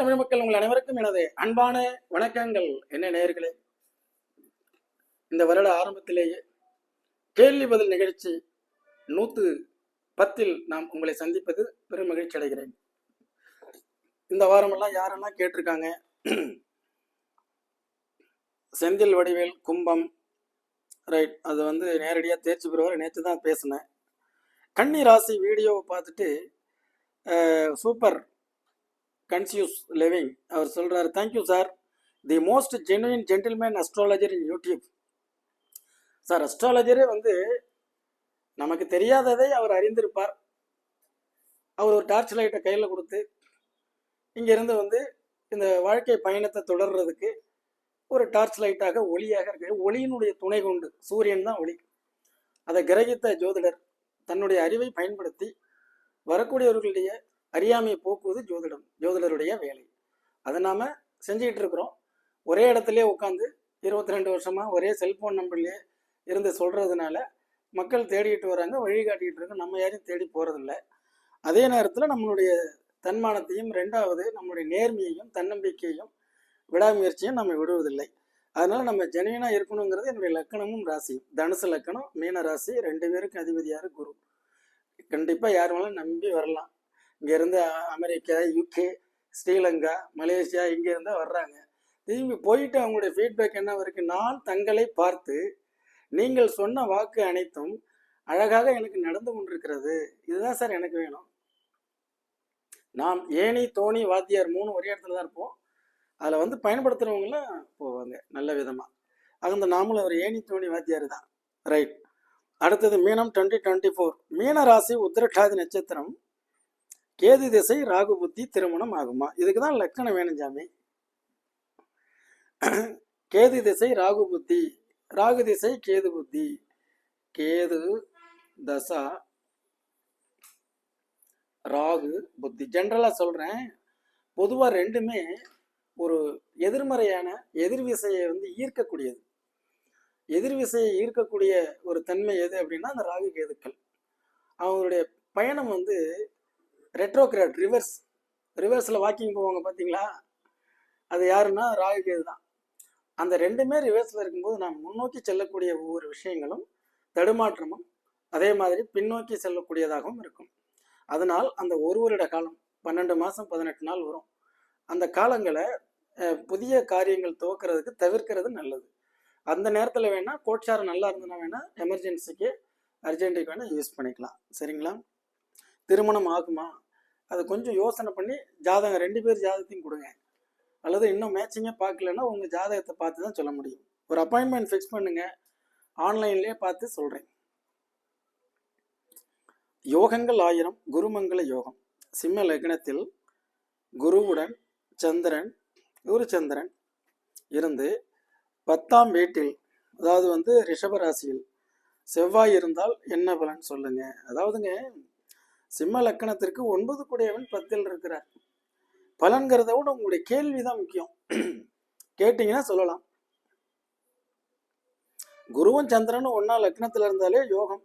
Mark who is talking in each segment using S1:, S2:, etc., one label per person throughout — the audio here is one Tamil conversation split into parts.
S1: தமிழ் மக்கள் உங்கள் அனைவருக்கும் எனது அன்பான வணக்கங்கள். என்ன நேயர்களே? இந்த வருட ஆரம்பத்திலேயே கேள்வி பதில் நிகழ்ச்சி நூத்து பத்தில் நாம் உங்களை சந்திப்பது பெரும் மகிழ்ச்சி அடைகிறேன். இந்த வாரமெல்லாம் யாரெல்லாம் கேட்டிருக்காங்க? செந்தில் வடிவேல் கும்பம் ரைட் அது வந்து நேரடியாக தேர்ச்சி பெறுவார். நேற்று தான் பேசினேன். கன்னி ராசி வீடியோவை பார்த்துட்டு சூப்பர். கன்சியூஸ் லிவிங் அவர் சொல்கிறார் thank you sir the most genuine gentleman astrologer in YouTube sir அஸ்ட்ராலஜரே வந்து நமக்கு தெரியாததை அவர் அறிந்திருப்பார். அவர் ஒரு டார்ச் லைட்டை கையில் கொடுத்து இங்கேருந்து வந்து இந்த வாழ்க்கை பயணத்தை தொடர்றதுக்கு ஒரு டார்ச் லைட்டாக ஒளியாக இருக்கு. ஒளியினுடைய துணை கொண்டு சூரியன் தான் ஒளி. அதை கிரகித்த ஜோதிடர் தன்னுடைய அறிவை பயன்படுத்தி வரக்கூடியவர்களுடைய அறியாமையை போக்குவது ஜோதிடம் ஜோதிடருடைய வேலை. அதை நாம செஞ்சுக்கிட்டு இருக்கிறோம். ஒரே இடத்துலயே உட்காந்து இருபத்தி ரெண்டு வருஷமா ஒரே செல்போன் நம்பர்லயே இருந்து சொல்றதுனால மக்கள் தேடிட்டு வராங்க வழிகாட்டிகிட்டு இருக்கோம் நம்ம யாரையும் தேடி போகிறதில்ல அதே நேரத்தில் நம்மளுடைய தன்மானத்தையும் ரெண்டாவது நம்மளுடைய நேர்மையையும் தன்னம்பிக்கையையும் விடாமுயற்சியும் நம்ம விடுவதில்லை. அதனால நம்ம ஜெனுவினா இருக்கணுங்கிறது என்னுடைய லக்கணமும் ராசியும். தனுசு லக்கணம் மீன ராசி ரெண்டு பேருக்கும் அதிபதியார் குரு. கண்டிப்பாக யார் வேணாலும் நம்பி வரலாம். இங்கேருந்து அமெரிக்கா யூகே ஸ்ரீலங்கா மலேசியா இங்கேருந்து வர்றாங்க. திரும்பி போயிட்டு அவங்களுடைய ஃபீட்பேக் என்ன இருக்கு? நான் தங்களை பார்த்து நீங்கள் சொன்ன வாக்கு அனைத்தும் அழகாக எனக்கு நடந்து கொண்டிருக்கிறது. இதுதான் சார் எனக்கு வேணும். நாம் ஏணி தோணி வாத்தியார் மூணு ஒரே இடத்துல தான் இருப்போம். அதில் வந்து பயன்படுத்துகிறவங்களாம் போவாங்க நல்ல விதமாக அந்த நாமளும் ஒரு ஏணி தோணி வாத்தியார் தான். ரைட் அடுத்தது மீனம் டுவெண்ட்டி டுவெண்ட்டி ஃபோர் மீன ராசி உத்திரட்டாதி நட்சத்திரம். கேது திசை ராகு புத்தி திருமணம் ஆகுமா? இதுக்கு தான் லக்கணம் வேணும் சாமி. கேது திசை ராகு புத்தி. ராகு திசை கேது புத்தி. கேது தசா ராகு புத்தி. ஜென்ரலாக சொல்கிறேன் பொதுவாக ரெண்டுமே ஒரு எதிர்மறையான எதிர்விசையை வந்து ஈர்க்கக்கூடியது. எதிர் விசையை ஈர்க்கக்கூடிய ஒரு தன்மை எது அப்படின்னா அந்த ராகு கேதுக்கள். அவங்களுடைய பயணம் வந்து ரெட்ரோகிராட் ரிவர்ஸ் ரிவர்ஸில் வாக்கிங் போவாங்க பார்த்தீங்களா? அது யாருன்னா ராகுகேது தான். அந்த ரெண்டுமே ரிவர்ஸில் இருக்கும்போது நாம் முன்னோக்கி செல்லக்கூடிய ஒவ்வொரு விஷயங்களும் தடுமாற்றமும் அதே மாதிரி பின்னோக்கி செல்லக்கூடியதாகவும் இருக்கும். அதனால் அந்த ஒரு வருட காலம் பன்னெண்டு மாதம் பதினெட்டு நாள் வரும். அந்த காலங்களை புதிய காரியங்கள் துவக்கிறதுக்கு தவிர்க்கிறது நல்லது. அந்த நேரத்தில் வேணால் கோட்சாரம் நல்லா இருந்ததுன்னா வேணால் எமர்ஜென்சிக்கு அர்ஜென்ட்டுக்கு வேணால் யூஸ் பண்ணிக்கலாம். சரிங்களா? திருமணம் ஆகுமா? அதை கொஞ்சம் யோசனை பண்ணி ஜாதகம் ரெண்டு பேர் ஜாதகத்தையும் கொடுங்க. அல்லது இன்னும் மேட்சிங்கே பார்க்கலன்னா உங்கள் ஜாதகத்தை பார்த்து தான் சொல்ல முடியும். ஒரு அப்பாயின்மெண்ட் ஃபிக்ஸ் பண்ணுங்க. ஆன்லைன்லேயே பார்த்து சொல்கிறேன் யோகங்கள் ஆயிரம் குருமங்கள யோகம். சிம்ம லக்னத்தில் குருவுடன் சந்திரன் குருச்சந்திரன் இருந்து பத்தாம் வீட்டில் அதாவது வந்து ரிஷபராசியில் செவ்வாய் இருந்தால் என்ன பலன் சொல்லுங்க? அதாவதுங்க சிம்ம லக்கணத்திற்கு ஒன்பது கூடியவன் பத்தில் இருக்கிறார். பலன்கிறத விட உங்களுடைய கேள்வி தான் முக்கியம். கேட்டீங்கன்னா சொல்லலாம். குருவும் சந்திரனும் ஒன்னா லக்னத்துல இருந்தாலே யோகம்.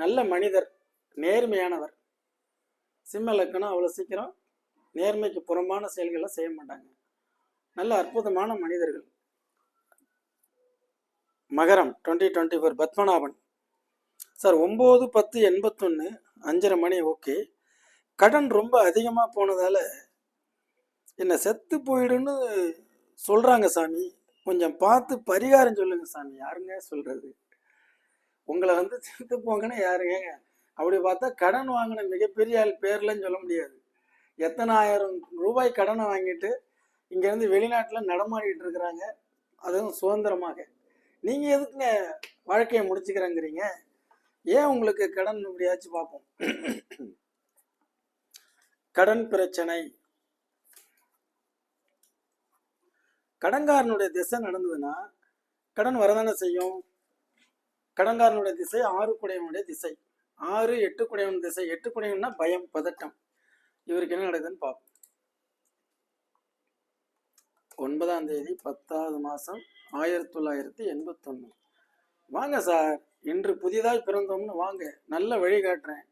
S1: நல்ல மனிதர் நேர்மையானவர். சிம்ம லக்கணம் அவ்வளோ சீக்கிரம் நேர்மைக்கு புறம்பான செயல்களை செய்ய மாட்டாங்க. நல்ல அற்புதமான மனிதர்கள். மகரம் twenty twenty four Padmanabhan. Sir ஒம்பது பத்து எண்பத்தொன்று அஞ்சரை மணி ஓகே. கடன் ரொம்ப அதிகமாக போனதால் என்னை செத்து போயிடுன்னு சொல்கிறாங்க சாமி. கொஞ்சம் பார்த்து பரிகாரம் சொல்லுங்க சாமி. யாருங்க சொல்கிறது உங்களை வந்து செத்து போங்கன்னு யாருங்க அப்படி பார்த்தா கடன் வாங்கின மிகப்பெரிய ஆள் பேர்லன்னு சொல்ல முடியாது. எத்தனை ஆயிரம் ரூபாய் கடனை வாங்கிட்டு இங்கேருந்து வெளிநாட்டில் நடமாடிட்டு இருக்கிறாங்க. அதுவும் சுதந்திரமாக. நீங்கள் எதுக்குங்க வாழ்க்கையை முடிச்சுக்கிறேங்கிறீங்க? ஏன் உங்களுக்கு கடன் இப்படியாச்சும் பார்ப்போம். கடன் பிரச்சனை. கடன்காரனுடைய திசை நடந்ததுன்னா கடன் வரதானே செய்யும்? கடன்காரனுடைய திசை ஆறு குடையவனுடைய திசை. ஆறு எட்டு குடையவன் திசை. எட்டு குடையவன்னா பயம் பதட்டம். இவருக்கு என்ன நடக்குதுன்னு பார்ப்போம். ஒன்பதாம் தேதி பத்தாவது மாதம் ஆயிரத்தி தொள்ளாயிரத்தி எண்பத்தொன்று வாங்க சார். இன்று புதிதாய் பிறந்தோம்னு வாங்க நல்ல வழி காட்டுறேன்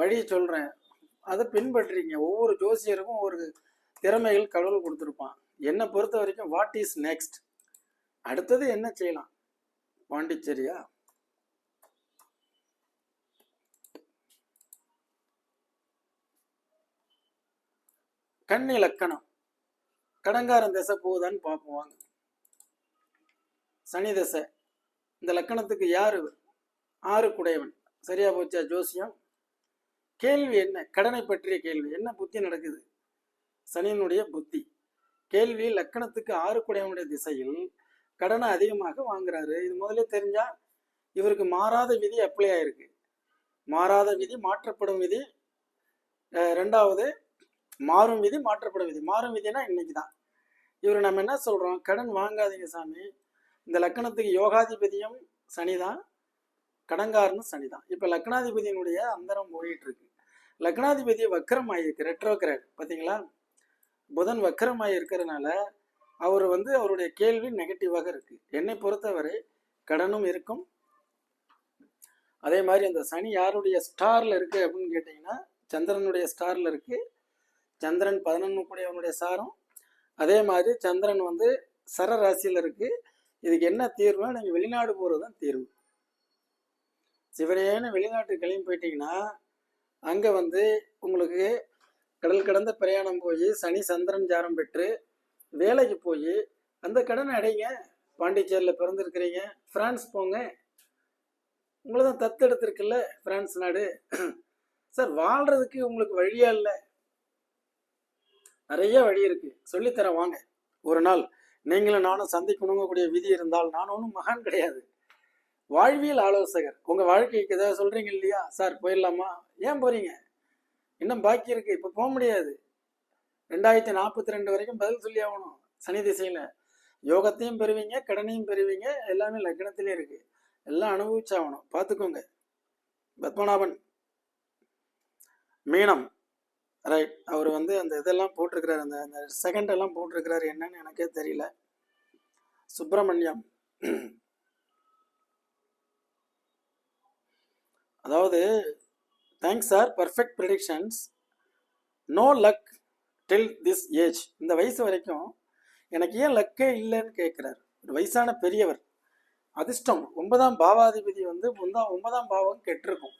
S1: வழி சொல்கிறேன் அதை பின்பற்றுறீங்க. ஒவ்வொரு ஜோசியருக்கும் ஒரு திறமைகள் கடவுள் கொடுத்துருப்பான். என்னை பொறுத்த வரைக்கும் வாட் இஸ் நெக்ஸ்ட் அடுத்தது என்ன செய்யலாம்? பாண்டிச்சேரியா? கண் இலக்கணம் கடங்காரன் திசை போகுதான்னு பார்ப்போம் வாங்க. சனி திசை. இந்த லக்கணத்துக்கு யார் ஆறு குடையவன் சரியா போச்சா ஜோசியம்? கேள்வி என்ன? கடனை பற்றிய கேள்வி. என்ன புத்தி நடக்குது? சனியினுடைய புத்தி. கேள்வி லக்கணத்துக்கு ஆறு குடையவனுடைய திசையில் கடனை அதிகமாக வாங்குறாரு. இது முதல்ல தெரிஞ்சா இவருக்கு மாறாத விதி அப்ளை ஆயிருக்கு. மாறாத விதி மாற்றப்படும் விதி. ரெண்டாவது மாறும் விதி மாற்றப்படும் விதி. மாறும் விதினா இன்னைக்கு தான் இவர் நம்ம என்ன சொல்றோம்? கடன் வாங்காதீங்க சாமி. இந்த லக்கணத்துக்கு யோகாதிபதியும் சனிதான் கடங்காரனும் சனிதான். இப்ப லக்னாதிபதியினுடைய அந்தரம் போயிட்டு இருக்கு லக்னாதிபதி வக்கரம் ஆகியிருக்கு ரெட்ரோகிரேட். பாத்தீங்களா? புதன் வக்கரம் இருக்கிறதுனால அவர் வந்து அவருடைய கேள்வி நெகட்டிவாக இருக்கு. என்னை பொறுத்தவரை கடனும் இருக்கும். அதே மாதிரி அந்த சனி யாருடைய ஸ்டார்ல இருக்கு அப்படின்னு கேட்டிங்கன்னா சந்திரனுடைய ஸ்டார்ல இருக்கு. சந்திரன் பதினொன்று கூடியவனுடைய சாரம். அதே மாதிரி சந்திரன் வந்து சர ராசியில் இருக்குது இதுக்கு என்ன தீர்வுனா நீங்கள் வெளிநாடு போகிறது தான் தீர்வு. சிவரையான வெளிநாட்டுக்கு கிளம்பி போயிட்டீங்கன்னா அங்கே வந்து உங்களுக்கு கடல் கடந்த பிரயாணம் போய் சனி சந்திரன் ஜாரம் பெற்று வேலைக்கு போய் அந்த கடனை அடைங்க. பாண்டிச்சேரியில் பிறந்திருக்கிறீங்க. ஃப்ரான்ஸ் போங்க. உங்களை தான் தத்தெடுத்திருக்குல்ல ஃப்ரான்ஸ் நாடு. சார் வாழ்கிறதுக்கு உங்களுக்கு வழியா இல்லை. நிறைய வழி இருக்குது சொல்லித்தரேன் வாங்க. ஒரு நாள். நீங்களும் நானும் சந்திக்கணுங்கக்கூடிய விதி இருந்தால் நான் ஒன்றும் மகான் கிடையாது. வாழ்வியல் ஆலோசகர். உங்கள் வாழ்க்கைக்கு ஏதாவது சொல்கிறீங்க இல்லையா? சார் போயிடலாமா? ஏன் போகிறீங்க இன்னும் பாக்கி இருக்குது இப்போ போக முடியாது. ரெண்டாயிரத்தி நாற்பத்தி ரெண்டு வரைக்கும் பதில் சொல்லி ஆகணும். சனி திசையில். யோகத்தையும் பெறுவீங்க கடனையும் பெறுவீங்க. எல்லாமே லக்னத்திலே இருக்குது எல்லாம் அனுபவிச்சாகணும். பார்த்துக்கோங்க. பத்மநாபன். மீனம். ரைட் அவர் வந்து அந்த இதெல்லாம் போட்டிருக்கிறார். அந்த அந்த செகண்ட் எல்லாம் போட்டிருக்கிறாரு. என்னன்னு எனக்கே தெரியல. சுப்பிரமணியம். அதாவது thanks sir perfect predictions no luck till this age இந்த வயசு வரைக்கும் எனக்கு ஏன் லக்கே இல்லைன்னு கேட்குறாரு. ஒரு வயசான பெரியவர். அதிர்ஷ்டம். ஒன்பதாம் பாவாதிபதி வந்து ஒன்பதாம் ஒன்பதாம் பாவம் கெட்டிருக்கும்.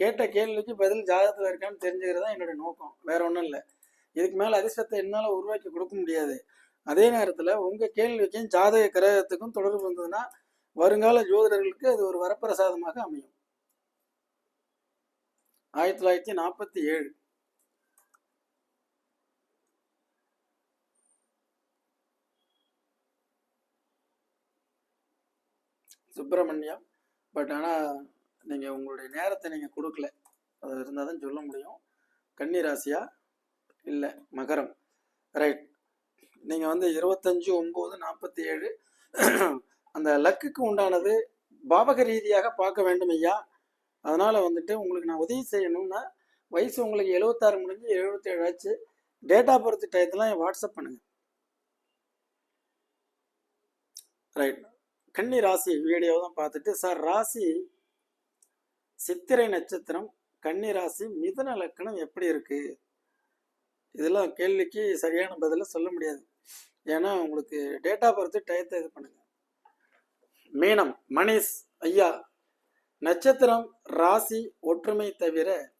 S1: கேட்ட கேள்விக்கு பதில் ஜாதகத்தில் இருக்கான்னு தெரிஞ்சுக்கிறது தான் என்னுடைய நோக்கம். வேற ஒன்றும் இல்லை. இதுக்கு மேலே அதிர்ஷ்டத்தை என்னால் உருவாக்கி கொடுக்க முடியாது. அதே நேரத்தில் உங்கள் கேள்விக்கும் ஜாதக கிரகத்துக்கும் தொடர்பு இருந்ததுன்னா வருங்கால ஜோதிடர்களுக்கு அது ஒரு வரப்பிரசாதமாக அமையும். ஆயிரத்தி தொள்ளாயிரத்தி நாற்பத்தி ஏழு. சுப்பிரமணியம். பட் ஆனால் நீங்கள் உங்களுடைய நேரத்தை நீங்கள் கொடுக்கல. அது இருந்தால் தான் சொல்ல முடியும். கன்னி ராசியா இல்லை மகரம். ரைட் நீங்கள் வந்து இருபத்தஞ்சு ஒம்பது நாற்பத்தி ஏழு அந்த லக்குக்கு உண்டானது பாவக ரீதியாக பார்க்க வேண்டும் ஐயா. அதனால் வந்துட்டு உங்களுக்கு நான் உதவி செய்யணும்னா வயசு உங்களுக்கு எழுபத்தாறு முடிஞ்சு எழுபத்தேழு ஆச்சு. டேட் ஆஃப் பர்த் டயத்தெல்லாம் வாட்ஸ்அப் பண்ணுங்க. ரைட் கன்னி ராசி வீடியோ தான் பார்த்துட்டு சார் ராசி சித்திரை நட்சத்திரம் கன்னி ராசி லக்கணம் எப்படி இருக்கு? இதெல்லாம் கேள்விக்கு சரியான பதில சொல்ல முடியாது. ஏன்னா உங்களுக்கு டேட்டா பொறுத்து டயத்தை இது பண்ணுங்க. மீனம் மணிஷ் ஐயா. நட்சத்திரம் ராசி ஒற்றுமை தவிர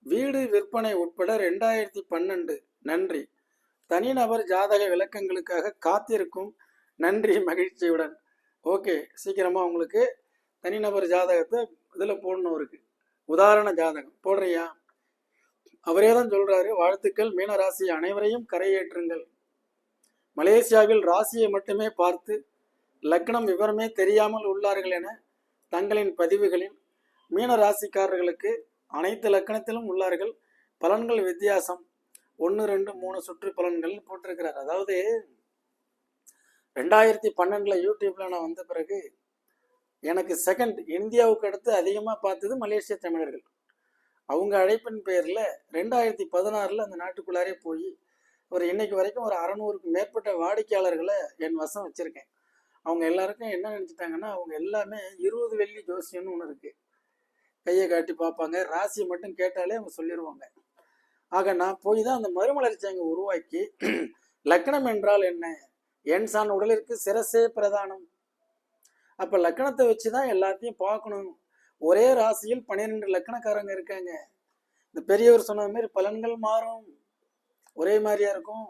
S1: வீடு விற்பனை உட்பட ரெண்டாயிரத்தி பன்னெண்டு. நன்றி. தனிநபர் ஜாதக விளக்கங்களுக்காக காத்திருக்கும். நன்றி மகிழ்ச்சியுடன். ஓகே சீக்கிரமாக உங்களுக்கு தனிநபர் ஜாதகத்தை இதில் போடணும் இருக்கு உதாரண ஜாதகம். போடுறியா? அவரே தான் சொல்றாரு வாழ்த்துக்கள் மீன ராசி அனைவரையும் கரையேற்றுங்கள். மலேசியாவில் ராசியை மட்டுமே பார்த்து லக்னம் விவரமே தெரியாமல் உள்ளார்கள் என தங்களின் பதிவுகளில் மீன ராசிக்காரர்களுக்கு அனைத்து லக்கணத்திலும் உள்ளார்கள். பலன்கள் வித்தியாசம். ஒன்று ரெண்டு மூணு சுற்று பலன்கள் போட்டிருக்கிறார். அதாவது ரெண்டாயிரத்தி பன்னெண்டில் யூடியூப்பில் நான் வந்த பிறகு எனக்கு செகண்ட் இந்தியாவுக்கு அடுத்து அதிகமாக பார்த்தது மலேசிய தமிழர்கள். அவங்க அழைப்பின் பேரில் ரெண்டாயிரத்தி பதினாறில் அந்த நாட்டுக்குள்ளாரே போய் ஒரு இன்னைக்கு வரைக்கும் ஒரு அறநூறுக்கு மேற்பட்ட வாடிக்கையாளர்களை என் வசம் வச்சுருக்கேன். அவங்க எல்லாருக்கும் என்ன நினச்சிட்டாங்கன்னா அவங்க எல்லாமே இருபது வெள்ளி ஜோசியம்னு ஒன்று இருக்குது கையை காட்டி பார்ப்பாங்க ராசியை மட்டும் கேட்டாலே அவங்க சொல்லிடுவாங்க ஆக நான் போய் தான் அந்த மறுமலர்ச்சி அங்கே உருவாக்கி லக்னம் என்றால் என்ன? என் சான் உடலிற்கு சிரசே பிரதானம். அப்போ லக்கணத்தை வச்சு தான் எல்லாத்தையும் பார்க்கணும். ஒரே ராசியில் பன்னிரெண்டு லக்கணக்காரங்க இருக்காங்க. இந்த பெரியவர் சொன்ன மாதிரி பலன்கள் மாறும். ஒரே மாதிரியா இருக்கும்.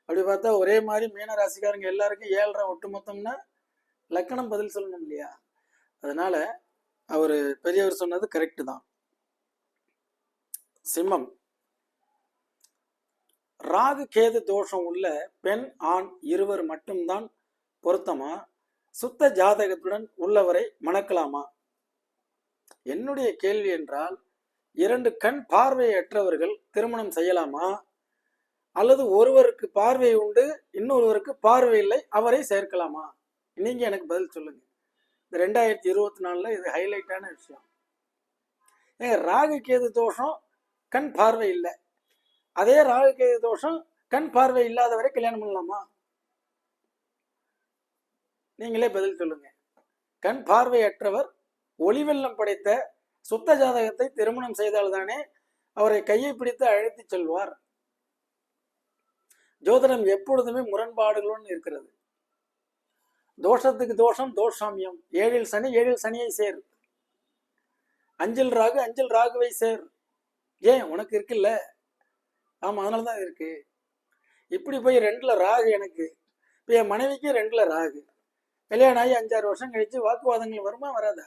S1: அப்படி பார்த்தா ஒரே மாதிரி மீன ராசிக்காரங்க எல்லாருக்கும் ஏழரை ஒட்டுமொத்தம்னா லக்கணம் பதில் சொல்லணும் இல்லையா? அதனால அவர் பெரியவர் சொன்னது கரெக்டு தான். சிம்மம். ராகு கேது தோஷம் உள்ள பெண் ஆண் இருவர் மட்டும்தான் பொருத்தமா? சுத்த ஜாதகத்துடன் உள்ளவரை மணக்கலாமா? என்னுடைய கேள்வி என்றால் இரண்டு கண் பார்வையற்றவர்கள் திருமணம் செய்யலாமா? அல்லது ஒருவருக்கு பார்வை உண்டு இன்னொருவருக்கு பார்வை இல்லை அவரை சேர்க்கலாமா? நீங்க எனக்கு பதில் சொல்லுங்க. இந்த ரெண்டாயிரத்தி இருபத்தி நாலுல இது ஹைலைட்டான விஷயம். ஏங்க ராகு கேது தோஷம் கண் பார்வை இல்லை. அதே ராகு கேது தோஷம் கண் பார்வை இல்லாதவரை கல்யாணம் பண்ணலாமா? நீங்களே பதில் சொல்லுங்க. கண் பார்வையற்றவர் ஒளிவெல்லம் படைத்த சுத்த ஜாதகத்தை திருமணம் செய்தால்தானே அவரை கையை பிடித்து அழைத்துச் செல்வார். ஜோதிடம் எப்பொழுதுமே முரண்பாடுகளுடன் இருக்கிறது. தோஷத்துக்கு தோஷம் தோஷாமியம். ஏழில் சனி ஏழில் சனியை சேர். அஞ்சில் ராகு அஞ்சில் ராகுவை சேர். ஏன்? உனக்கு இருக்குல்ல. ஆமாம் அதனால தான் இருக்கு. இப்படி போய் ரெண்டில் ராகு எனக்கு. இப்போ என் மனைவிக்கு ரெண்டில் ராகு. கல்யாணம் ஆகி அஞ்சாறு வருஷம் கழிச்சு வாக்குவாதங்கள் வருமா வராதா?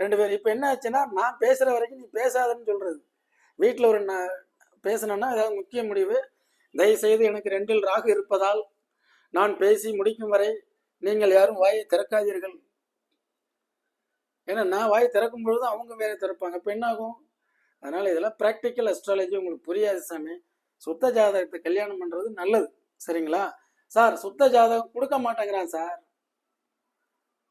S1: ரெண்டு பேர் இப்போ என்ன ஆச்சுன்னா நான் பேசுகிற வரைக்கும் நீ பேசாதன்னு சொல்கிறது வீட்டில் ஒரு நான் பேசணும்னா ஏதாவது முக்கிய முடிவு. தயவுசெய்து எனக்கு ரெண்டில் ராகு இருப்பதால் நான் பேசி முடிக்கும் வரை நீங்கள் யாரும் வாயை திறக்காதீர்கள். ஏன்னா நான் வாய் திறக்கும் பொழுது அவங்க வேற திறப்பாங்க. இப்போ என்னாகும்? அதனால் இதெல்லாம் ப்ராக்டிக்கல் அஸ்ட்ராலஜி உங்களுக்கு புரியாது சாமி. சுத்த ஜாதகத்தை கல்யாணம் பண்ணுறது நல்லது. சரிங்களா? சார் சுத்த ஜாதகம் கொடுக்க மாட்டேங்கிறான் சார்.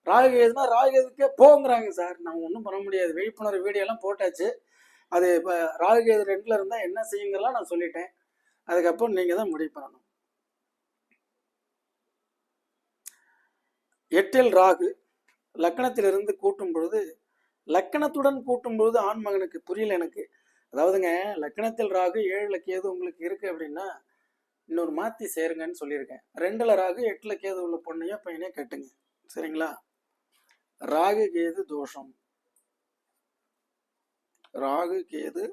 S1: ராகு எதுனா ராகு எதுக்கே போங்கிறாங்க சார். நான் ஒன்றும் பண்ண முடியாது. விழிப்புணர்வு வீடியோ எல்லாம் போட்டாச்சு. அது இப்போ ராகு எது ரெண்டில் இருந்தால் என்ன செய்யுங்கலாம் நான் சொல்லிட்டேன். அதுக்கப்புறம் நீங்கள் தான் முடிவு பண்ணணும். எட்டில் ராகு லக்கணத்திலிருந்து கூட்டும் பொழுது லக்கணத்துடன் கூட்டும் பொழுது ஆண்மகனுக்கு புரியல எனக்கு. அதாவதுங்க லக்கணத்தில் ராகு ஏழு கேது உங்களுக்கு இருக்கு அப்படின்னா இன்னொரு மாற்றி சேருங்கன்னு சொல்லியிருக்கேன். ரெண்டில் ராகு எட்டில் கேது உள்ள பொண்ணையோ பையனே கட்டுங்க. சரிங்களா? ராகு கேது தோஷம். ராகு கேது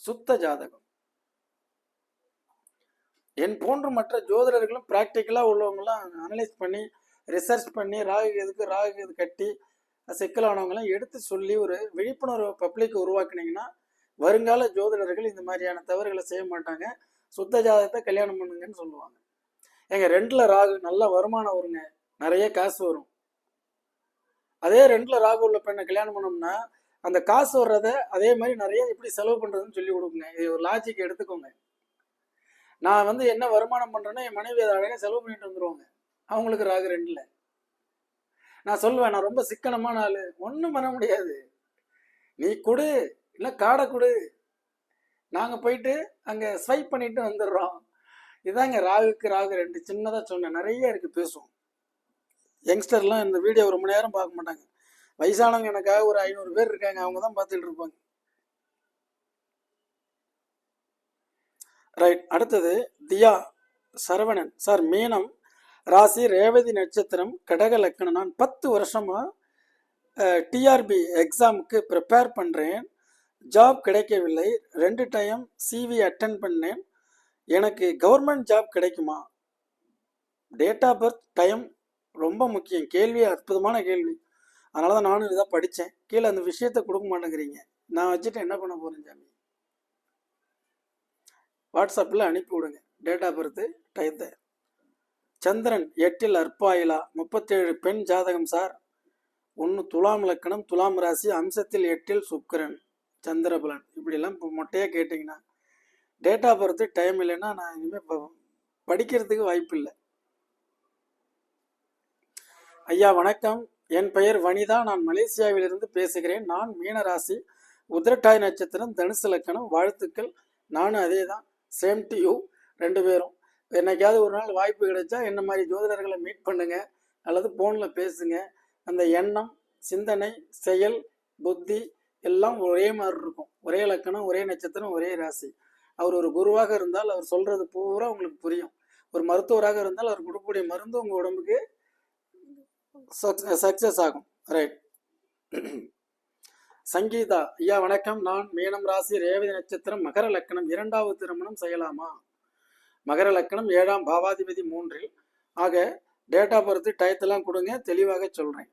S1: சுத்த ஜாதகம். என் போன்ற மற்ற ஜோதிடர்களும் ப்ராக்டிக்கலாக உள்ளவங்களாம் அனலைஸ் பண்ணி ரிசர்ச் பண்ணி ராகு கேதுக்கு ராகு கேது கட்டி சிக்கலானவங்களாம் எடுத்து சொல்லி ஒரு விழிப்புணர்வு பப்ளிக் உருவாக்குனீங்கன்னா வருங்கால ஜோதிடர்கள் இந்த மாதிரியான தவறுகளை செய்ய மாட்டாங்க. சுத்த ஜாதகத்தை கல்யாணம் பண்ணுங்கன்னு சொல்லுவாங்க. எங்க ரெண்டுல ராகு நல்ல வருமானம் வருங்க. நிறைய காசு வரும். அதே ரெண்டுல ராகு உள்ள பெண்ணை கல்யாணம் பண்ணோம்னா அந்த காசு வர்றத அதே மாதிரி நிறைய எப்படி செலவு பண்றதுன்னு சொல்லி கொடுக்குங்க இது ஒரு லாஜிக் எடுத்துக்கோங்க. நான் வந்து என்ன வருமானம் பண்றேன்னா என் மனைவி அதை அழகாக செலவு பண்ணிட்டு வந்துருவாங்க. அவங்களுக்கு ராகு ரெண்டுல. நான் சொல்லுவேன் நான் ரொம்ப சிக்கனமான ஆளு. ஒன்றும் பண்ண முடியாது. நீ கொடு இல்லை காடை கொடு. நாங்கள் போயிட்டு அங்கே ஸ்வைப் பண்ணிட்டு வந்துடுறோம். இதாங்க ராகுக்கு ராகு ரெண்டு சின்னதாக சொன்னேன் நிறைய இருக்கு பேசுவோம். யங்ஸ்டர்லாம் இந்த வீடியோ ஒரு மணி நேரம் பார்க்க மாட்டாங்க. வயசானவங்க எனக்காக ஒரு ஐநூறு பேர் இருக்காங்க அவங்க தான் பார்த்துட்டு இருப்பாங்க. ரைட் அடுத்தது தியா சரவணன். சார் மீனம் ராசி ரேவதி நட்சத்திரம் கடக லக்கணம். நான் பத்து வருஷமா டிஆர்பி எக்ஸாமுக்கு ப்ரிப்பேர் பண்ணுறேன் ஜாப் கிடைக்கவில்லை. ரெண்டு டைம் சிவி அட்டன் பண்ணேன். எனக்கு கவர்மெண்ட் ஜாப் கிடைக்குமா? டேட் ஆஃப் பர்த் டைம் ரொம்ப முக்கியம். கேள்வி அற்புதமான கேள்வி. அதனால தான் நானும் இதான் படித்தேன் கீழே அந்த விஷயத்தை கொடுக்க மாட்டேங்கிறீங்க. நான் வச்சுட்டு என்ன பண்ண போகிறேன் சாமி? வாட்ஸ்அப்பில் அனுப்பி விடுங்க. டேட் ஆஃப் பர்த்து டயத்தை சந்திரன் எட்டில் அற்பாயிலா? முப்பத்தேழு பெண் ஜாதகம் சார். ஒன்று துலாம் லக்கணம் துலாம் ராசி அம்சத்தில் எட்டில் சுக்கிரன். சந்திரபலன். இப்படிலாம் இப்போ மொட்டையாக கேட்டிங்கன்னா டேட் ஆஃப் பர்த்து டைம் இல்லைன்னா நான் இனிமேல் படிக்கிறதுக்கு வாய்ப்பு இல்லை. ஐயா வணக்கம். என் பெயர் வனிதா. நான் மலேசியாவிலிருந்து பேசுகிறேன். நான் மீனராசி. உதிரட்டாய் நட்சத்திரம் தனுசு லக்கணம். வாழ்த்துக்கள். நானும் அதே தான் சேம் டு யூ ரெண்டு பேரும். என்னைக்காவது ஒரு நாள் வாய்ப்பு கிடைச்சா என்ன மாதிரி ஜோதிடர்களை மீட் பண்ணுங்க. அல்லது ஃபோனில் பேசுங்க. அந்த எண்ணம் சிந்தனை செயல் புத்தி எல்லாம் ஒரே மாதிரி இருக்கும். ஒரே லக்கணம் ஒரே நட்சத்திரம் ஒரே ராசி. அவர் ஒரு குருவாக இருந்தால் அவர் சொல்றது பூரா உங்களுக்கு புரியும். ஒரு மருத்துவராக இருந்தால் அவர் கொடுக்கக்கூடிய மருந்து உங்க உடம்புக்கு சக்சஸ் ஆகும். ரைட் சங்கீதா ஐயா வணக்கம். நான் மீனம் ராசி ரேவதி நட்சத்திரம் மகர லக்கணம் இரண்டாவது திருமணம் செய்யலாமா? மகர லக்கணம் ஏழாம் பாவாதிபதி மூன்றில். ஆக டேட்டா பொறுத்து டயத்தெல்லாம் கொடுங்க. தெளிவாக சொல்றேன்.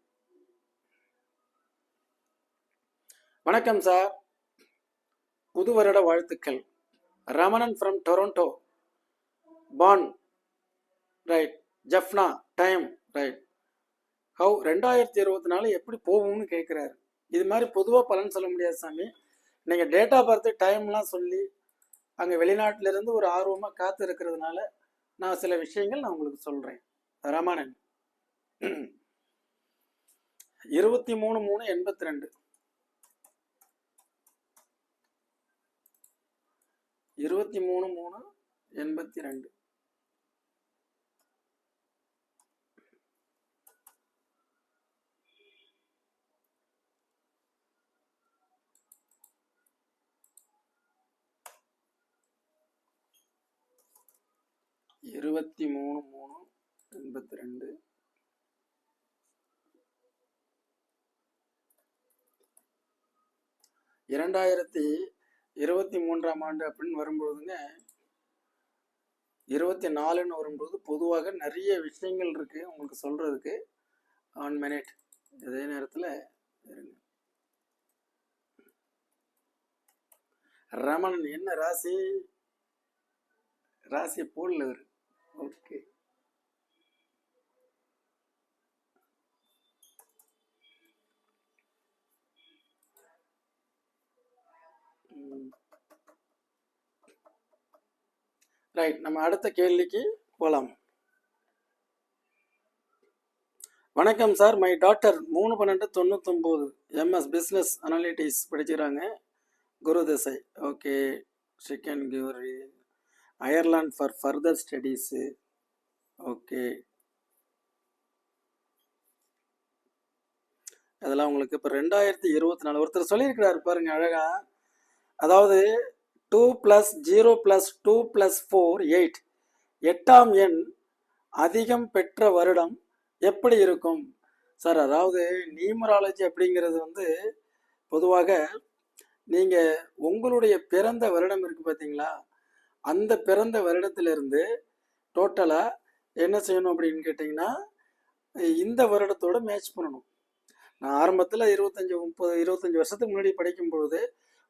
S1: வணக்கம் சார். புது வருட வாழ்த்துக்கள். Ramanan from Toronto born right Jaffna time right how ரெண்டாயிரத்தி இருபத்தி நாலு எப்படி போகும்னு கேட்குறாரு இது மாதிரி பொதுவாக பலன் சொல்ல முடியாது சாமி. நீங்கள் டேட்டா பார்த்து டைம்லாம் சொல்லி அங்கே வெளிநாட்டிலேருந்து ஒரு ஆர்வமாக காத்து இருக்கிறதுனால நான் சில விஷயங்கள் நான் உங்களுக்கு சொல்கிறேன் ரமணன். இருபத்தி மூணு மூணு எண்பத்தி ரெண்டு. இருபத்தி மூணு மூணு எண்பத்தி ரெண்டு. இருபத்தி மூணு மூணு எண்பத்தி ரெண்டு. இரண்டாயிரத்தி இருபத்தி மூன்றாம் ஆண்டு அப்படின்னு வரும்பொழுதுங்க இருபத்தி நாலுன்னு வரும்போது பொதுவாக நிறைய விஷயங்கள் இருக்குது உங்களுக்கு சொல்கிறதுக்கு ஒன் மினிட் இதே நேரத்தில் இருங்க. ரமணன் என்ன ராசி? ராசி போடல ஓகே ரைட் நம்ம அடுத்த கேள்விக்கு போகலாம் வணக்கம் சார் மை டாக்டர் மூணு பன்னெண்டு தொண்ணூத்தொம்போது எம்எஸ் பிஸ்னஸ் அனாலிட்டிக்ஸ் படிச்சுக்கிறாங்க. குரு திசை okay chicken curry Ireland for further studies okay அதெல்லாம் உங்களுக்கு இப்போ ரெண்டாயிரத்தி இருபத்தி நாலு ஒருத்தர் சொல்லியிருக்கிறார் பாருங்க அழகா. அதாவது two plus zero plus two plus four eight எட்டாம் எண் அதிகம் பெற்ற வருடம் எப்படி இருக்கும்? சார் அதாவது நியூமராலஜி அப்படிங்கிறது வந்து பொதுவாக நீங்கள் உங்களுடைய பிறந்த வருடம் இருக்குது பார்த்தீங்களா அந்த பிறந்த வருடத்திலிருந்து டோட்டலாக என்ன செய்யணும் அப்படின்னு கேட்டிங்கன்னா இந்த வருடத்தோட மேட்ச் பண்ணணும். நான் ஆரம்பத்தில் இருபத்தஞ்சி முப்பது இருபத்தஞ்சி வருஷத்துக்கு முன்னாடி படிக்கும் பொழுது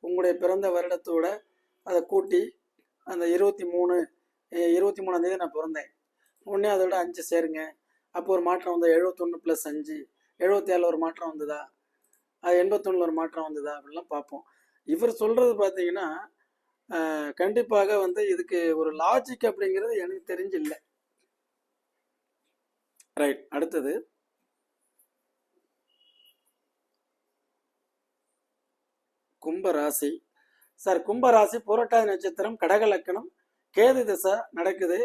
S1: உங்களுடைய பிறந்த வருடத்தோட அதை கூட்டி அந்த இருபத்தி மூணு இருபத்தி மூணாந்தேதி நான் பிறந்தேன். உடனே அதோட அஞ்சு சேருங்க. அப்போ ஒரு மாற்றம் வந்தது. எழுபத்தொன்று ப்ளஸ் அஞ்சு. எழுபத்தி ஏழில் ஒரு மாற்றம் வந்ததா? அது எண்பத்தொன்னில் ஒரு மாற்றம் வந்ததா? அப்படிலாம் பார்ப்போம். இவர் சொல்கிறது பார்த்தீங்கன்னா கண்டிப்பாக வந்து இதுக்கு ஒரு லாஜிக் அப்படிங்கிறது எனக்கு தெரிஞ்சு இல்லை ரைட் அடுத்தது கும்பராசி. சார் கும்பராசி புரட்டாதி நட்சத்திரம் கடக லக்கணம் கேது திசை நடக்குது.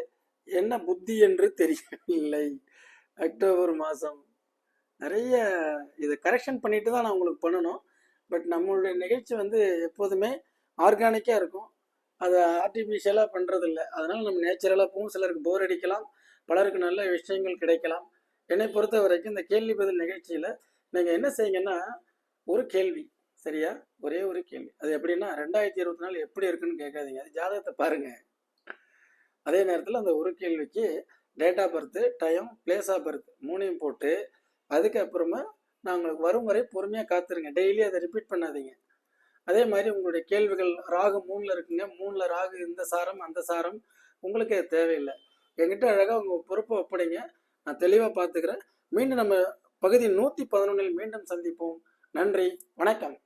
S1: என்ன புத்தி என்று தெரியவில்லை. அக்டோபர் மாதம். நிறைய இதை கரெக்ஷன் பண்ணிட்டு தான் நான் உங்களுக்கு பண்ணணும். பட் நம்மளுடைய நிகழ்ச்சி வந்து எப்போதுமே ஆர்கானிக்காக இருக்கும். அதை ஆர்டிஃபிஷியலாக பண்ணுறதில்ல அதனால் நம்ம நேச்சுரலாக போகும். சிலருக்கு போர் அடிக்கலாம். பலருக்கு நல்ல விஷயங்கள் கிடைக்கலாம். என்னை பொறுத்த வரைக்கும் இந்த கேள்வி பதில் நிகழ்ச்சியில் நீங்கள் என்ன செய்யுங்கன்னா ஒரு கேள்வி. சரியா? ஒரே ஒரு கேள்வி. அது எப்படின்னா ரெண்டாயிரத்தி இருபத்தி நாலு எப்படி இருக்குன்னு கேட்காதீங்க. அது ஜாதகத்தை பாருங்க. அதே நேரத்தில் அந்த ஒரு கேள்விக்கு date of birth time place of birth மூணையும் போட்டு அதுக்கப்புறமா நான் உங்களுக்கு வரும் வரை பொறுமையாக காத்துருங்க. டெய்லி அதை ரிப்பீட் பண்ணாதீங்க. அதே மாதிரி உங்களுடைய கேள்விகள் ராகு மூணில் இருக்குங்க. மூணில் ராகு இந்த சாரம் அந்த சாரம் உங்களுக்கு அது தேவையில்லை. என்கிட்ட அழகாக உங்கள் பொறுப்பை ஒப்படைங்க. நான் தெளிவாக பார்த்துக்கிறேன் மீண்டும் நம்ம பகுதி நூற்றி பதினொன்றில் மீண்டும் சந்திப்போம். நன்றி. வணக்கம்.